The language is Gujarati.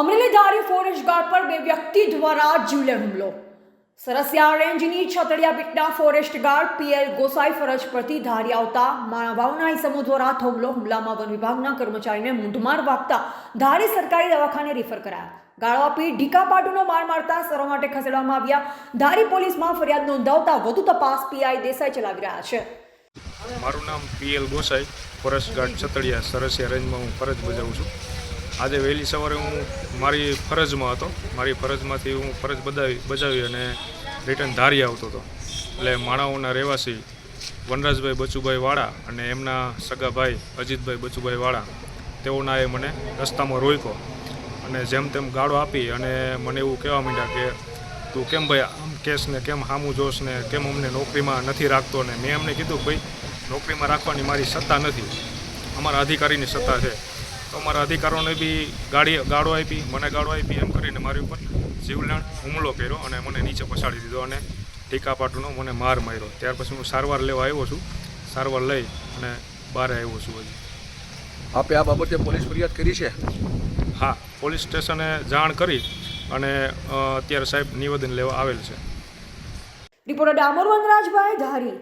અમરેલી ધારી ફોરેસ્ટ ગાર્ડ પર બે વ્યક્તિ દ્વારા જીવલેણ હુમલો. સરસિયા રેન્જની Chhatadiya પીટના forest guard P L Gosai ફરજ પરથી ધારી આવતા માણાભાવના ઇસમો દ્વારા હુમલો હુમલામાં વન વિભાગના કર્મચારીને મૂંઢમાર વાગતા ધારી સરકારી દવાખાને રિફર કરાયા. ગાળો આપી ઢીકા પાટુનો માર મારતા સરો માટે ખસેડવામાં આવ્યા. ધારી પોલીસમાં ફરિયાદ નોંધાવતા વધુ તપાસ પીઆઈ દેસાઈ ચલાવી રહ્યા છે. મારું નામ P L Gosai forest guard Chhatadiya, Sarasiya રેન્જમાં હું ફરજ બજાવું છું. આજે વહેલી સવારે હું મારી ફરજમાં હતો. મારી ફરજમાંથી હું ફરજ બજાવી બજાવી અને રિટર્ન ધારી આવતો હતો. એટલે માણાઓના રહેવાસી વનરાજભાઈ બચુભાઈ વાળા અને એમના સગા ભાઈ અજીતભાઈ બચુભાઈ વાળા તેઓના એ મને રસ્તામાં રોક્યો અને જેમ તેમ ગાળો આપી અને મને એવું કહેવા માંડ્યા કે, તું કેમ ભાઈ આમ કેસ ને કેમ હામું જોશ ને કેમ અમને નોકરીમાં નથી રાખતો? ને મેં એમને કીધું ભાઈ, નોકરીમાં રાખવાની મારી સત્તા નથી. અમારા અધિકારીની સત્તા છે. તો અમારા અધિકારોને બી ગાડી ગાળો આપી મને ગાળો આપી એમ કરીને મારી ઉપર જીવલેણ હુમલો કર્યો અને મને નીચે પછાડી દીધો અને ટીકા પાટુનો મને માર માર્યો. ત્યાર પછી હું સારવાર લેવા આવ્યો છું. સારવાર લઈ અને બહાર આવ્યો છું હજી. આપે આ બાબતે પોલીસ ફરિયાદ કરી છે? હા પોલીસ સ્ટેશને જાણ કરી અને અત્યારે સાહેબ નિવેદન લેવા આવેલ છે. રિપોર્ટર ડામોર વનરાજભાઈ ધારી.